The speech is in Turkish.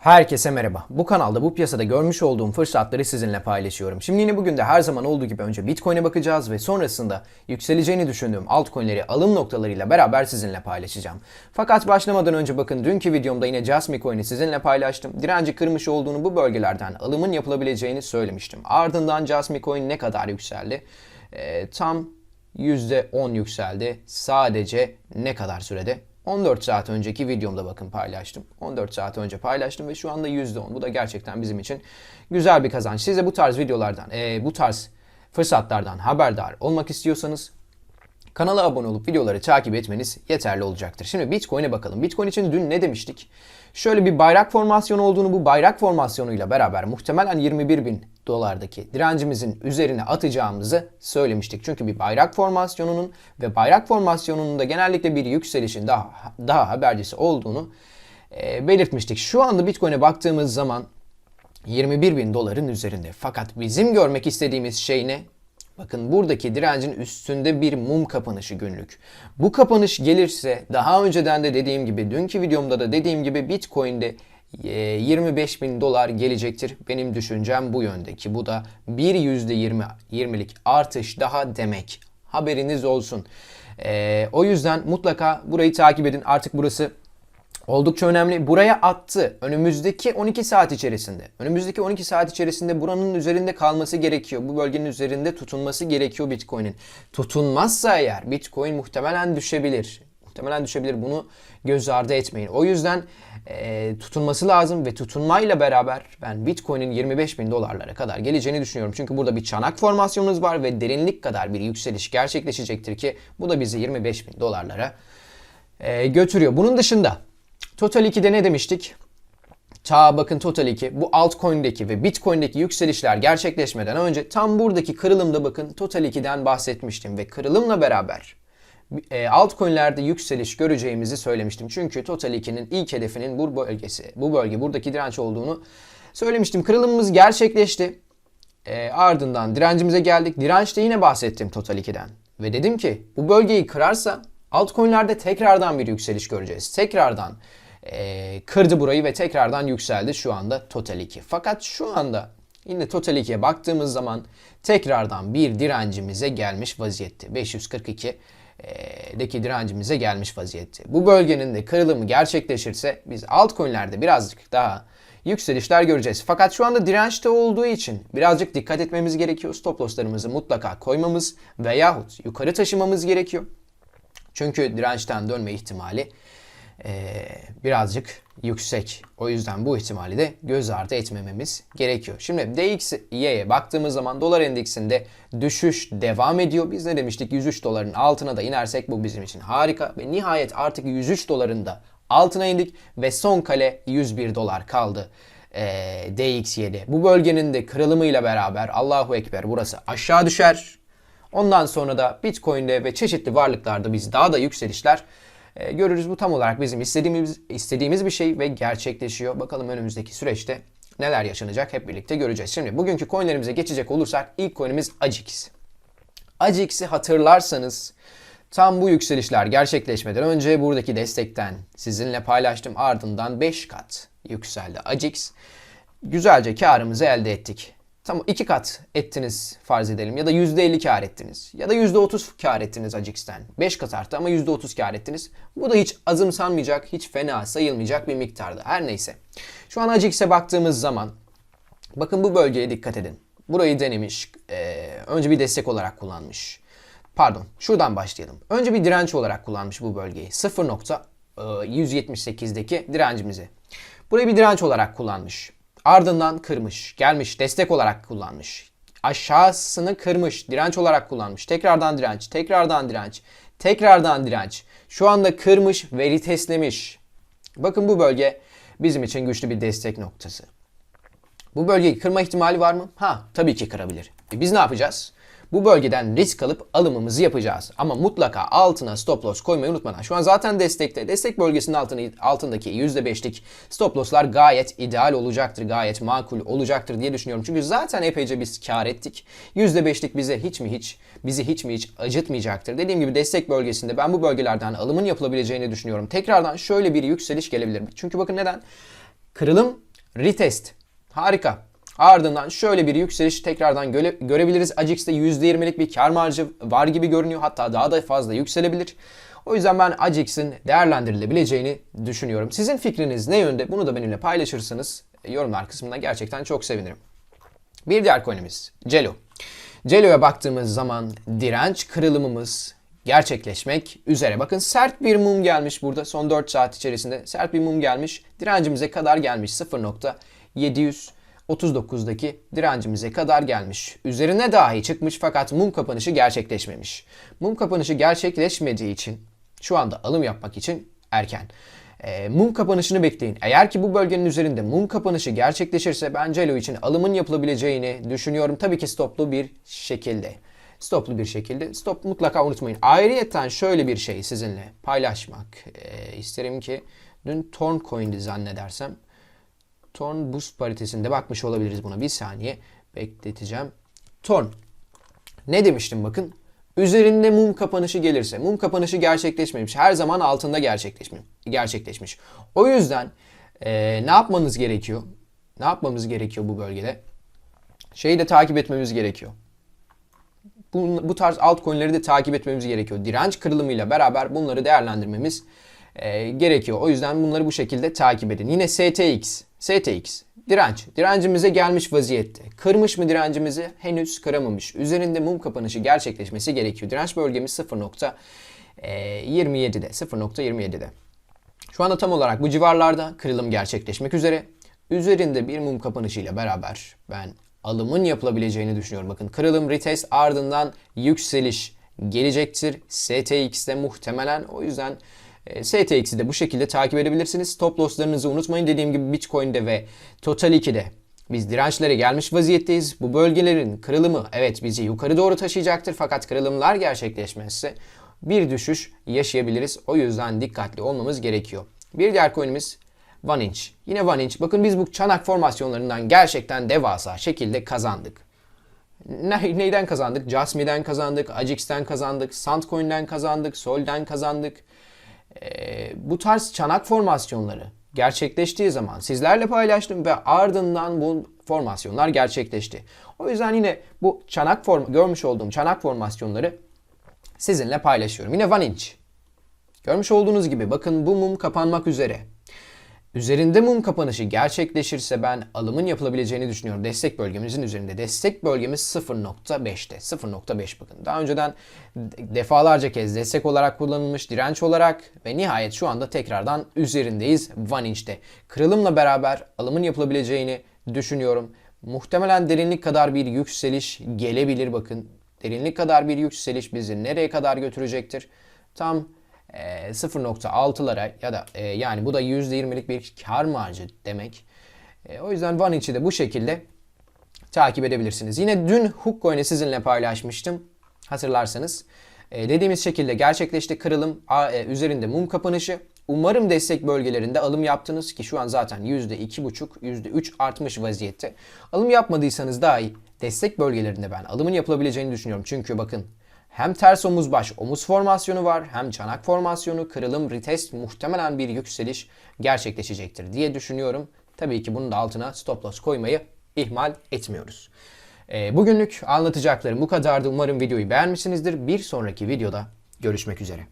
Herkese merhaba. Bu kanalda bu piyasada görmüş olduğum fırsatları sizinle paylaşıyorum. Şimdi yine bugün de her zaman olduğu gibi önce Bitcoin'e bakacağız ve sonrasında yükseleceğini düşündüğüm altcoin'leri alım noktalarıyla beraber sizinle paylaşacağım. Fakat başlamadan önce bakın dünkü videomda yine Jasmy Coin'i sizinle paylaştım. Direnci kırmış olduğunu bu bölgelerden alımın yapılabileceğini söylemiştim. Ardından Jasmy Coin ne kadar yükseldi? Ee, tam %10 yükseldi. Sadece ne kadar sürede? 14 saat önceki videomda bakın paylaştım. 14 saat önce paylaştım ve şu anda %10. Bu da gerçekten bizim için güzel bir kazanç. Siz de bu tarz videolardan, eee, bu tarz fırsatlardan haberdar olmak istiyorsanız Kanala abone olup videoları takip etmeniz yeterli olacaktır. Şimdi Bitcoin'e bakalım. Bitcoin için dün ne demiştik? Şöyle bir bayrak formasyonu olduğunu bu bayrak formasyonuyla beraber muhtemelen 21 bin dolardaki direncimizin üzerine atacağımızı söylemiştik. Çünkü bir bayrak formasyonunun ve bayrak formasyonunun da genellikle bir yükselişin daha daha habercisi olduğunu e, belirtmiştik. Şu anda Bitcoin'e baktığımız zaman 21 bin doların üzerinde. Fakat bizim görmek istediğimiz şey ne? Bakın buradaki direncin üstünde bir mum kapanışı günlük. Bu kapanış gelirse daha önceden de dediğim gibi dünkü videomda da dediğim gibi Bitcoin'de 25 bin dolar gelecektir. Benim düşüncem bu yönde ki bu da bir %20 20'lik artış daha demek. Haberiniz olsun. E, o yüzden mutlaka burayı takip edin. Artık burası Oldukça önemli. Buraya attı. Önümüzdeki 12 saat içerisinde. Önümüzdeki 12 saat içerisinde buranın üzerinde kalması gerekiyor. Bu bölgenin üzerinde tutunması gerekiyor Bitcoin'in. Tutunmazsa eğer Bitcoin muhtemelen düşebilir. Muhtemelen düşebilir. Bunu göz ardı etmeyin. O yüzden e, tutunması lazım ve tutunmayla beraber ben Bitcoin'in 25 bin dolarlara kadar geleceğini düşünüyorum. Çünkü burada bir çanak formasyonumuz var ve derinlik kadar bir yükseliş gerçekleşecektir ki bu da bizi 25 bin dolarlara e, götürüyor. Bunun dışında Total 2'de ne demiştik? Ta bakın Total 2 bu altcoin'deki ve Bitcoin'deki yükselişler gerçekleşmeden önce tam buradaki kırılımda bakın Total 2'den bahsetmiştim ve kırılımla beraber altcoin'lerde yükseliş göreceğimizi söylemiştim. Çünkü Total 2'nin ilk hedefinin bu bölgesi, bu bölge buradaki direnç olduğunu söylemiştim. Kırılımımız gerçekleşti. E, ardından direncimize geldik. Dirençte yine bahsettim Total 2'den. Ve dedim ki bu bölgeyi kırarsa altcoin'lerde tekrardan bir yükseliş göreceğiz. Tekrardan e, kırdı burayı ve tekrardan yükseldi şu anda Total 2. Fakat şu anda yine Total 2'ye baktığımız zaman tekrardan bir direncimize gelmiş vaziyette. 542 e, deki direncimize gelmiş vaziyette. Bu bölgenin de kırılımı gerçekleşirse biz altcoin'lerde birazcık daha yükselişler göreceğiz. Fakat şu anda dirençte olduğu için birazcık dikkat etmemiz gerekiyor. Stop losslarımızı mutlaka koymamız veyahut yukarı taşımamız gerekiyor. Çünkü dirençten dönme ihtimali e, birazcık yüksek. O yüzden bu ihtimali de göz ardı etmememiz gerekiyor. Şimdi DXY'ye baktığımız zaman dolar endeksinde düşüş devam ediyor. Biz ne demiştik? 103 doların altına da inersek bu bizim için harika. Ve nihayet artık 103 doların da altına indik ve son kale 101 dolar kaldı. E, DXY'de. Bu bölgenin de kırılımıyla beraber Allahu Ekber burası aşağı düşer. Ondan sonra da Bitcoin'de ve çeşitli varlıklarda biz daha da yükselişler e, görürüz. Bu tam olarak bizim istediğimiz istediğimiz bir şey ve gerçekleşiyor. Bakalım önümüzdeki süreçte neler yaşanacak hep birlikte göreceğiz. Şimdi bugünkü coinlerimize geçecek olursak ilk coinimiz AGX. AGX'i hatırlarsanız tam bu yükselişler gerçekleşmeden önce buradaki destekten sizinle paylaştım. Ardından 5 kat yükseldi AGX. Güzelce karımızı elde ettik. Tamam iki kat ettiniz farz edelim ya da %50 kar ettiniz ya da %30 kar ettiniz Acix'ten. 5 kat arttı ama %30 kar ettiniz. Bu da hiç azımsanmayacak, hiç fena sayılmayacak bir miktarda. Her neyse. Şu an Acix'e baktığımız zaman bakın bu bölgeye dikkat edin. Burayı denemiş. Ee, önce bir destek olarak kullanmış. Pardon şuradan başlayalım. Önce bir direnç olarak kullanmış bu bölgeyi. 0.178'deki direncimizi. Burayı bir direnç olarak kullanmış. Ardından kırmış. Gelmiş destek olarak kullanmış. Aşağısını kırmış. Direnç olarak kullanmış. Tekrardan direnç. Tekrardan direnç. Tekrardan direnç. Şu anda kırmış ve retestlemiş. Bakın bu bölge bizim için güçlü bir destek noktası. Bu bölgeyi kırma ihtimali var mı? Ha tabii ki kırabilir. E biz ne yapacağız? Bu bölgeden risk alıp alımımızı yapacağız. Ama mutlaka altına stop loss koymayı unutmadan. Şu an zaten destekte. Destek bölgesinin altını, altındaki %5'lik stop losslar gayet ideal olacaktır. Gayet makul olacaktır diye düşünüyorum. Çünkü zaten epeyce biz kar ettik. %5'lik bize hiç mi hiç, bizi hiç mi hiç acıtmayacaktır. Dediğim gibi destek bölgesinde ben bu bölgelerden alımın yapılabileceğini düşünüyorum. Tekrardan şöyle bir yükseliş gelebilir. Çünkü bakın neden? Kırılım retest. Harika. Ardından şöyle bir yükseliş tekrardan göre- görebiliriz. Acix'te %20'lik bir kar marjı var gibi görünüyor. Hatta daha da fazla yükselebilir. O yüzden ben Acix'in değerlendirilebileceğini düşünüyorum. Sizin fikriniz ne yönde? Bunu da benimle paylaşırsanız yorumlar kısmında gerçekten çok sevinirim. Bir diğer coin'imiz Celo. Celo'ya baktığımız zaman direnç kırılımımız gerçekleşmek üzere. Bakın sert bir mum gelmiş burada son 4 saat içerisinde. Sert bir mum gelmiş. Direncimize kadar gelmiş 0.739'daki direncimize kadar gelmiş. Üzerine dahi çıkmış fakat mum kapanışı gerçekleşmemiş. Mum kapanışı gerçekleşmediği için şu anda alım yapmak için erken. E, mum kapanışını bekleyin. Eğer ki bu bölgenin üzerinde mum kapanışı gerçekleşirse ben Celo için alımın yapılabileceğini düşünüyorum. Tabii ki stoplu bir şekilde. Stoplu bir şekilde. Stop mutlaka unutmayın. Ayrıyeten şöyle bir şey sizinle paylaşmak e, isterim ki dün Torn Coin'di zannedersem. Torn Boost paritesinde bakmış olabiliriz buna. Bir saniye bekleteceğim. Torn. Ne demiştim bakın. Üzerinde mum kapanışı gelirse, mum kapanışı gerçekleşmemiş. Her zaman altında gerçekleşmiş. gerçekleşmiş. O yüzden e, ne yapmanız gerekiyor? Ne yapmamız gerekiyor bu bölgede? Şeyi de takip etmemiz gerekiyor. Bu, bu tarz altcoin'leri de takip etmemiz gerekiyor. Direnç kırılımıyla beraber bunları değerlendirmemiz e, gerekiyor. O yüzden bunları bu şekilde takip edin. Yine STX. STX. Direnç. Direncimize gelmiş vaziyette. Kırmış mı direncimizi? Henüz kıramamış. Üzerinde mum kapanışı gerçekleşmesi gerekiyor. Direnç bölgemiz 0.27'de. 0.27'de. Şu anda tam olarak bu civarlarda kırılım gerçekleşmek üzere. Üzerinde bir mum kapanışıyla beraber ben alımın yapılabileceğini düşünüyorum. Bakın kırılım, retest ardından yükseliş gelecektir. STX'de muhtemelen o yüzden e, STX'i de bu şekilde takip edebilirsiniz. Stop losslarınızı unutmayın. Dediğim gibi Bitcoin'de ve Total 2'de biz dirençlere gelmiş vaziyetteyiz. Bu bölgelerin kırılımı evet bizi yukarı doğru taşıyacaktır. Fakat kırılımlar gerçekleşmezse bir düşüş yaşayabiliriz. O yüzden dikkatli olmamız gerekiyor. Bir diğer coin'imiz One Inch. Yine One Inch. Bakın biz bu çanak formasyonlarından gerçekten devasa şekilde kazandık. Ne, neyden kazandık? Jasmi'den kazandık, Ajix'ten kazandık, Sandcoin'den kazandık, Sol'den kazandık. Ee, bu tarz çanak formasyonları gerçekleştiği zaman sizlerle paylaştım ve ardından bu formasyonlar gerçekleşti. O yüzden yine bu çanak form görmüş olduğum çanak formasyonları sizinle paylaşıyorum. Yine One Inch. Görmüş olduğunuz gibi bakın bu mum kapanmak üzere. Üzerinde mum kapanışı gerçekleşirse ben alımın yapılabileceğini düşünüyorum. Destek bölgemizin üzerinde. Destek bölgemiz 0.5'te. 0.5 bakın. Daha önceden defalarca kez destek olarak kullanılmış, direnç olarak ve nihayet şu anda tekrardan üzerindeyiz One Inch'te. Kırılımla beraber alımın yapılabileceğini düşünüyorum. Muhtemelen derinlik kadar bir yükseliş gelebilir bakın. Derinlik kadar bir yükseliş bizi nereye kadar götürecektir? Tam 0.6'lara ya da e, yani bu da %20'lik bir kar marjı demek. E, o yüzden Inch'i de bu şekilde takip edebilirsiniz. Yine dün Hookcoin'i sizinle paylaşmıştım hatırlarsanız. E, dediğimiz şekilde gerçekleşti kırılım a, e, üzerinde mum kapanışı. Umarım destek bölgelerinde alım yaptınız ki şu an zaten %2,5, %3 artmış vaziyette. Alım yapmadıysanız dahi destek bölgelerinde ben alımın yapılabileceğini düşünüyorum. Çünkü bakın hem ters omuz baş omuz formasyonu var hem çanak formasyonu kırılım retest muhtemelen bir yükseliş gerçekleşecektir diye düşünüyorum. Tabii ki bunun da altına stop loss koymayı ihmal etmiyoruz. Ee, bugünlük anlatacaklarım bu kadardı. Umarım videoyu beğenmişsinizdir. Bir sonraki videoda görüşmek üzere.